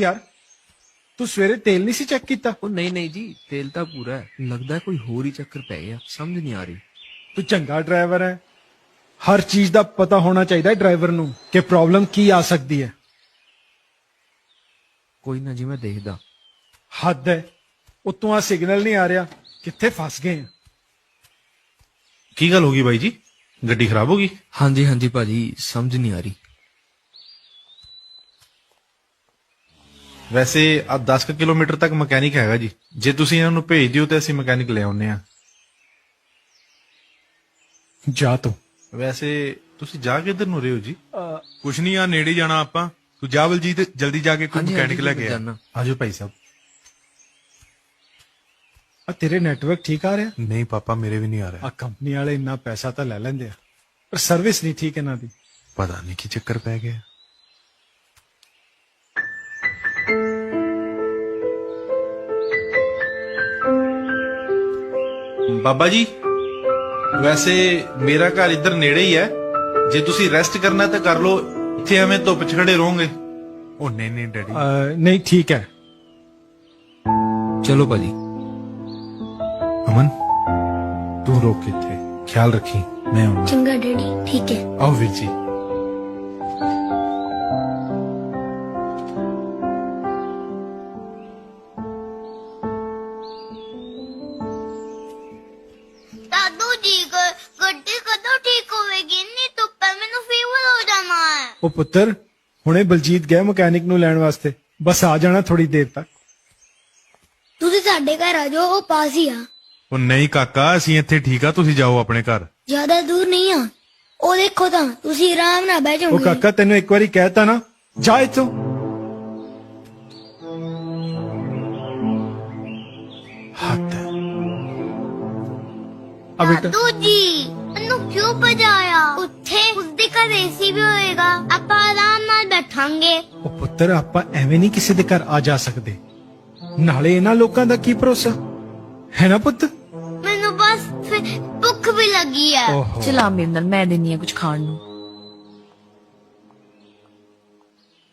ਯਾਰ ਤੂੰ ਸਵੇਰੇ ਤੇਲ ਨਹੀਂ ਸੀ ਚੈੱਕ ਕੀਤਾ? ਉਹ ਨਹੀਂ ਨਹੀਂ ਜੀ ਤੇਲ ਤਾਂ ਪੂਰਾ ਹੈ। ਲੱਗਦਾ ਕੋਈ ਹੋਰ ਹੀ ਚੱਕਰ ਪੈ ਗਿਆ ਸਮਝ ਨਹੀਂ ਆ ਰਹੀ। ਤੂੰ ਚੰਗਾ ਡਰਾਈਵਰ ਹੈ। ਹਰ ਚੀਜ਼ ਦਾ ਪਤਾ ਹੋਣਾ ਚਾਹੀਦਾ ਹੈ ਡਰਾਈਵਰ ਨੂੰ ਕਿ ਪ੍ਰੋਬਲਮ ਕੀ ਆ ਸਕਦੀ ਹੈ। ਕੋਈ ਨਾ ਜੀ ਮੈਂ ਦੇਖਦਾ। ਹੱਦ ਹੈ। ਉਤੋਂ ਆ ਸਿਗਨਲ ਨਹੀਂ ਆ ਰਿਹਾ ਕਿੱਥੇ ਫਸ ਗਏ ਆ। ਕੀ ਗੱਲ ਹੋ ਗਈ ਬਾਈ ਜੀ? ਗੱਡੀ ਖਰਾਬ ਹੋ ਗਈ? ਹਾਂਜੀ ਹਾਂਜੀ ਭਾਜੀ ਸਮਝ ਨਹੀਂ ਆ ਰਹੀ। ਵੈਸੇ ਆ 10 ਕੁ ਕਿਲੋਮੀਟਰ ਤੱਕ ਮਕੈਨਿਕ ਹੈਗਾ ਜੀ। ਜੇ ਤੁਸੀਂ ਇਹਨਾਂ ਨੂੰ ਭੇਜ ਦਿਓ ਤੇ ਅਸੀਂ ਮਕੈਨਿਕ ਲੈ ਆਉਨੇ ਆ ਜਾ ਤੂੰ। ਵੈਸੇ ਤੁਸੀਂ ਜਾ ਕਿੱਧਰ ਨੂੰ ਰਹੇ ਹੋ ਜੀ ਕੁਛ ਨਹੀਂ ਆ ਨੇੜੇ ਜਾਣਾ ਆਪਾਂ। ਤੂੰ ਜਾ ਬਲਜੀਤ ਜਲਦੀ ਜਾ ਕੇ ਕੋਈ ਮਕੈਨਿਕ ਲੈ ਕੇ ਆ। ਆਜੋ ਭਾਈ ਸਾਹਿਬ। ਆ ਤੇਰੇ ਨੈਟਵਰਕ ਠੀਕ ਆ ਰਿਹਾ? ਨਹੀਂ ਪਾਪਾ ਮੇਰੇ ਵੀ ਨਹੀਂ ਆ ਰਿਹਾ। ਆ ਕੰਪਨੀ ਵਾਲੇ ਇੰਨਾ ਪੈਸਾ ਤਾਂ ਲੈ ਲੈਂਦੇ ਆ। ਪਰ ਸਰਵਿਸ ਨਹੀਂ ਠੀਕ ਇਹਨਾਂ ਦੀ। ਪਤਾ ਨਹੀਂ ਕੀ ਚੱਕਰ ਪੈ ਗਿਆ। ਬਾਬਾ ਜੀ ਵੈਸੇ ਮੇਰਾ ਘਰ ਇੱਧਰ ਨੇੜੇ ਹੀ ਹੈ। ਜੇ ਤੁਸੀਂ ਰੈਸਟ ਕਰਨਾ ਤਾਂ ਕਰ ਲਓ ਇੱਥੇ ਐਵੇਂ ਧੁੱਪ 'ਚ ਖੜੇ ਰਹੋਗੇ। ਉਹ ਨਹੀਂ ਨਹੀਂ ਡੈਡੀ। ਅਹ, ਨਹੀਂ ਠੀਕ ਹੈ। ਚਲੋ ਭਾਜੀ। ਅਮਨ ਤੂੰ ਰੋਕ ਇੱਥੇ। ਖਿਆਲ ਰੱਖੀ। ਮੈਂ ਆਉਣਾ ਚੰਗਾ ਡੈਡੀ ਠੀਕ ਹੈ। ਆਓ ਵੀਰ ਜੀ। ਪੁੱਤਰ ਹੁਣੇ ਬਲਜੀਤ ਗਿਆ ਮਕੈਨਿਕ ਨੂੰ ਲੈਣ ਵਾਸਤੇ। ਬਸ ਆ ਜਾਣਾ ਥੋੜੀ ਦੇਰ ਤੱਕ। ਤੁਸੀਂ ਸਾਡੇ ਘਰ ਆ ਜਾਓ ਉਹ ਪਾਸ ਹੀ ਆ। ਉਹ ਨਹੀਂ ਕਾਕਾ ਅਸੀਂ ਇੱਥੇ ਠੀਕ ਆ ਤੁਸੀਂ ਜਾਓ ਆਪਣੇ ਘਰ। ਜ਼ਿਆਦਾ ਦੂਰ ਨਹੀਂ ਆ। ਉਹ ਦੇਖੋ ਤਾਂ ਤੁਸੀਂ ਆਰਾਮ ਨਾਲ ਬਹਿ ਉਹ ਜਾਓਗੇ। ਕਾਕਾ ਤੈਨੂੰ ਇੱਕ ਵਾਰੀ ਕਹਿਤਾ ਨਾ ਜਾ ਇੱਥੋਂ। ਹੱਥ ਆ ਬੇਟਾ। ਦਾਦੂ ਜੀ ਮੈਨੂੰ ਕਿਉਂ ਭਜਾਇਆ? ਉਸਦੇ ਘਰ ਏਸੀ ਵੀ ਹੋਏਗਾ ਆਪਾਂ ਆਰਾਮ ਨਾਲ ਬੈਠਾਂਗੇ। ਉਹ ਪੁੱਤਰ ਆਪਾਂ ਐਵੇਂ ਨਹੀਂ ਕਿਸੇ ਦੇ ਘਰ ਆ ਜਾ ਸਕਦੇ। ਨਾਲੇ ਇਹਨਾਂ ਲੋਕਾਂ ਦਾ ਕੀ ਭਰੋਸਾ? ਹੈ ਨਾ ਪੁੱਤ? ਮੈਨੂੰ ਬਸ ਫਿਰ ਭੁੱਖ ਵੀ ਲੱਗੀ ਹੈ ਓਹੋ। ਚਲਾ ਮੇਰੇ ਨਾਲ ਮੈਂ ਦਿੰਨੀ ਆ ਕੁਝ ਖਾਣ ਨੂੰ।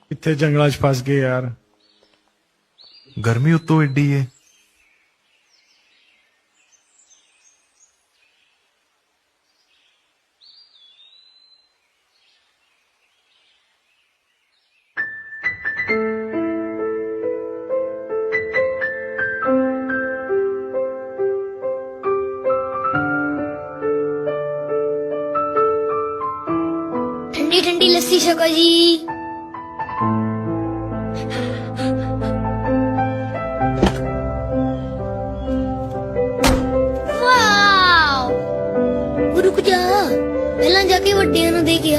ਕਿੱਥੇ ਜੰਗਲਾਂ 'ਚ ਫਸ ਗਏ ਯਾਰ? ਗਰਮੀ ਉੱਤੋਂ ਏਡੀ ਏ। ਠੰਡੀ ਠੰਡੀ ਲੱਸੀ ਛਕੋ ਜੀ। ਵਾਓ। ਰੁਕ ਜਾ। ਪਹਿਲਾਂ ਜਾ ਕੇ ਵੱਡਿਆਂ ਨੂੰ ਦੇ ਕੇ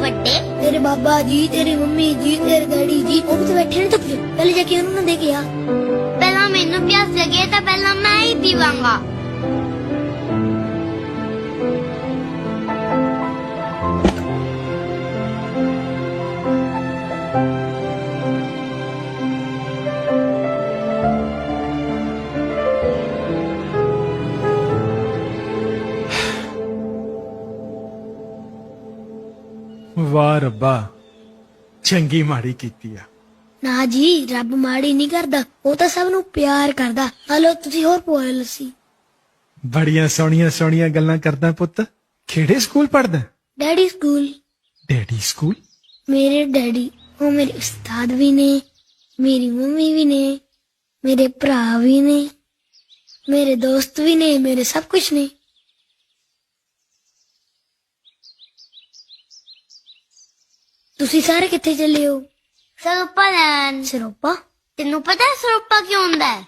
ਵੱਡੇ? ਤੇਰੇ ਬਾਬਾ ਜੀ, ਤੇਰੇ ਮੰਮੀ ਜੀ, ਤੇਰੇ ਡੈਡੀ ਜੀ, ਉਹ ਵੀ ਬੈਠੇ ਨੇ ਧੁੱਪ ਪਹਿਲੇ ਜਾ ਕੇ ਉਹਨਾਂ ਨੂੰ ਦੇ ਕੇ ਪਹਿਲਾਂ ਮੈਨੂੰ ਪਿਆਸ ਲੱਗੇ ਤਾਂ ਪਹਿਲਾਂ ਮੈਂ ਹੀ ਪੀਵਾਂਗਾ। ਵਾਹ ਰੱਬਾ ਚੰਗੀ ਮਾੜੀ ਕੀਤੀ ਆ। ਨਾ ਜੀ ਰੱਬ ਮਾੜੀ ਨਹੀਂ ਕਰਦਾ ਉਹ ਤਾਂ ਸਭ ਨੂੰ ਪਿਆਰ ਕਰਦਾ। ਹਲੋ ਤੁਸੀਂ ਹੋਰ ਪਵਾ ਲਓ ਲੱਸੀ। ਬੜੀਆਂ ਸੋਹਣੀਆਂ ਸੋਹਣੀਆਂ ਗੱਲਾਂ ਕਰਦਾ ਪੁੱਤ। ਕਿਹੜੇ ਸਕੂਲ ਪੜਦਾ ਡੈਡੀ ਸਕੂਲ। Daddy school? ਮੇਰੇ ਡੈਡੀ ਉਹ ਮੇਰੇ ਉਸਤਾਦ ਵੀ ਨੇ ਮੇਰੀ ਮੰਮੀ ਵੀ ਨੇ ਮੇਰੇ ਭਰਾ ਵੀ ਨੇ ਮੇਰੇ ਦੋਸਤ ਵੀ ਨੇ ਮੇਰੇ ਸਭ ਕੁਝ ਨੇ। ਤੁਸੀਂ ਸਾਰੇ ਕਿੱਥੇ ਚੱਲੇ ਹੋ? ਸਰੋਪਾ ਲੈਣ। ਸਰੋਪਾ? ਤੈਨੂੰ ਪਤਾ ਹੈ ਸਰੋਪਾ ਕਿਉਂ ਹੁੰਦਾ ਹੈ?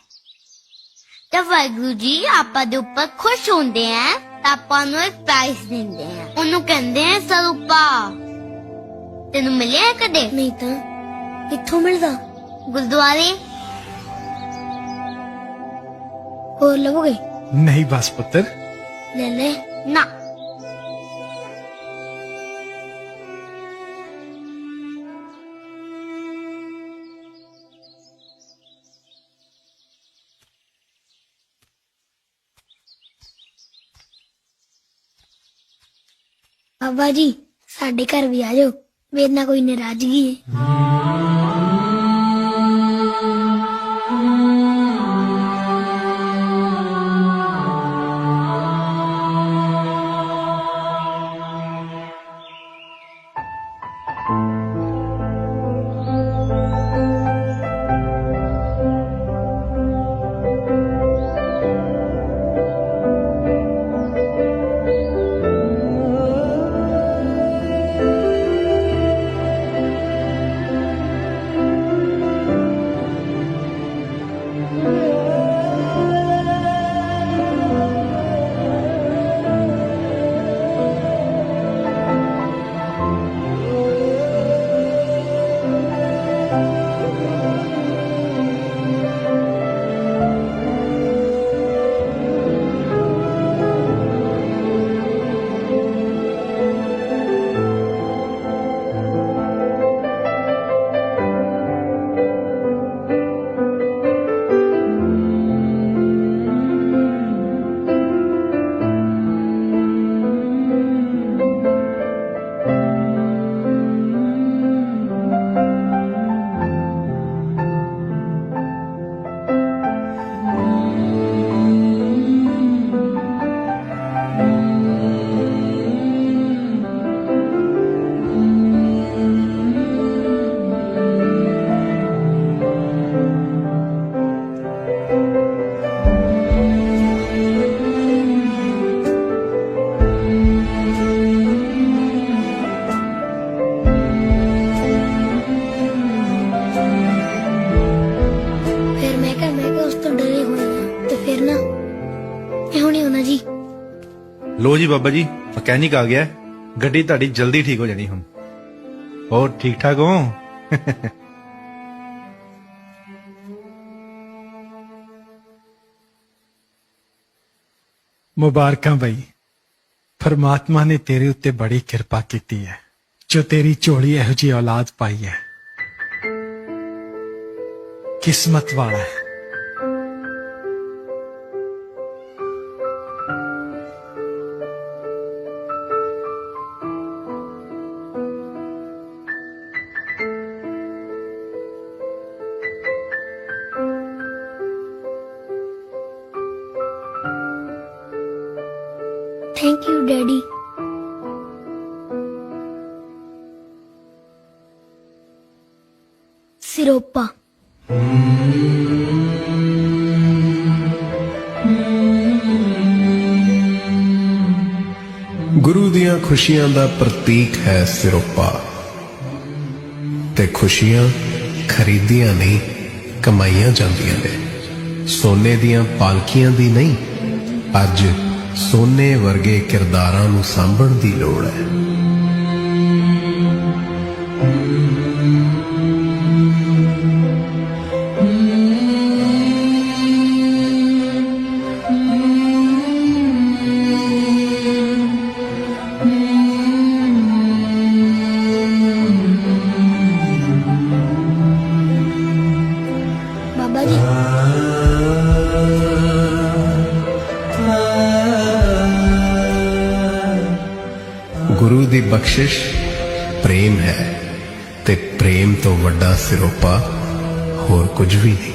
ਜਦ ਵਾਹਿਗੁਰੂ ਜੀ ਆਪਾਂ ਦੇ ਉੱਪਰ ਖੁਸ਼ ਹੁੰਦੇ ਆ ਤਾਂ ਆਪਾਂ ਨੂੰ ਇੱਕ ਪ੍ਰਾਈਜ਼ ਦਿੰਦੇ ਆ ਉਹਨੂੰ ਕਹਿੰਦੇ ਆ ਸਰੂਪਾ। ਤੈਨੂੰ ਮਿਲਿਆ ਕਦੇ? ਨਹੀਂ ਤਾਂ ਕਿੱਥੋਂ ਮਿਲਦਾ? ਗੁਰਦੁਆਰੇ। ਹੋਰ ਲਵੋਗੇ ਨਹੀਂ ਬਸ ਪੁੱਤਰ। ਲੈ ਲੈ। ਨਾ। ਬਾਬਾ ਜੀ ਸਾਡੇ ਘਰ ਵੀ ਆ ਜਾਓ। ਮੇਰੇ ਨਾਲ ਕੋਈ ਨਾਰਾਜ਼ਗੀ ਹੈ ਲੋ ਜੀ ਬਾਬਾ ਜੀ, ਮਕੈਨਿਕ ਆ ਗਿਆ ਗੱਡੀ ਤੁਹਾਡੀ ਜਲਦੀ ਠੀਕ ਹੋ ਜਾਣੀ ਹੁਣ। ਹੋਰ ਠੀਕ ਠਾਕ ਹੋ? ਮੁਬਾਰਕਾਂ ਬਈ। ਪਰਮਾਤਮਾ ਨੇ ਤੇਰੇ ਉੱਤੇ ਬੜੀ ਕਿਰਪਾ ਕੀਤੀ ਹੈ। ਜੋ ਤੇਰੀ ਝੋਲੀ ਇਹੋ ਜਿਹੀ ਔਲਾਦ ਪਾਈ ਹੈ। ਕਿਸਮਤ ਵਾਲਾ ਹੈ। ਥੈਂਕ ਯੂ ਡੈਡੀ ਸਿਰੋਪਾ ਗੁਰੂ ਦੀਆਂ ਖੁਸ਼ੀਆਂ ਦਾ ਪ੍ਰਤੀਕ ਹੈ ਸਿਰੋਪਾ ਤੇ ਖੁਸ਼ੀਆਂ ਖਰੀਦੀਆਂ ਨਹੀਂ ਕਮਾਈਆਂ ਜਾਂਦੀਆਂ ਨੇ ਸੋਨੇ ਦੀਆਂ ਪਾਲਕੀਆਂ ਦੀ ਨਹੀਂ ਅੱਜ ਸੋਨੇ ਵਰਗੇ ਕਿਰਦਾਰਾਂ ਨੂੰ ਸਾਂਭਣ ਦੀ ਲੋੜ ਹੈ। ਬਖਸ਼ਿਸ਼ ਪ੍ਰੇਮ ਹੈ ਤੇ ਪ੍ਰੇਮ ਤੋਂ ਵੱਡਾ ਸਿਰੋਪਾ ਹੋਰ ਕੁਝ ਵੀ ਨਹੀਂ।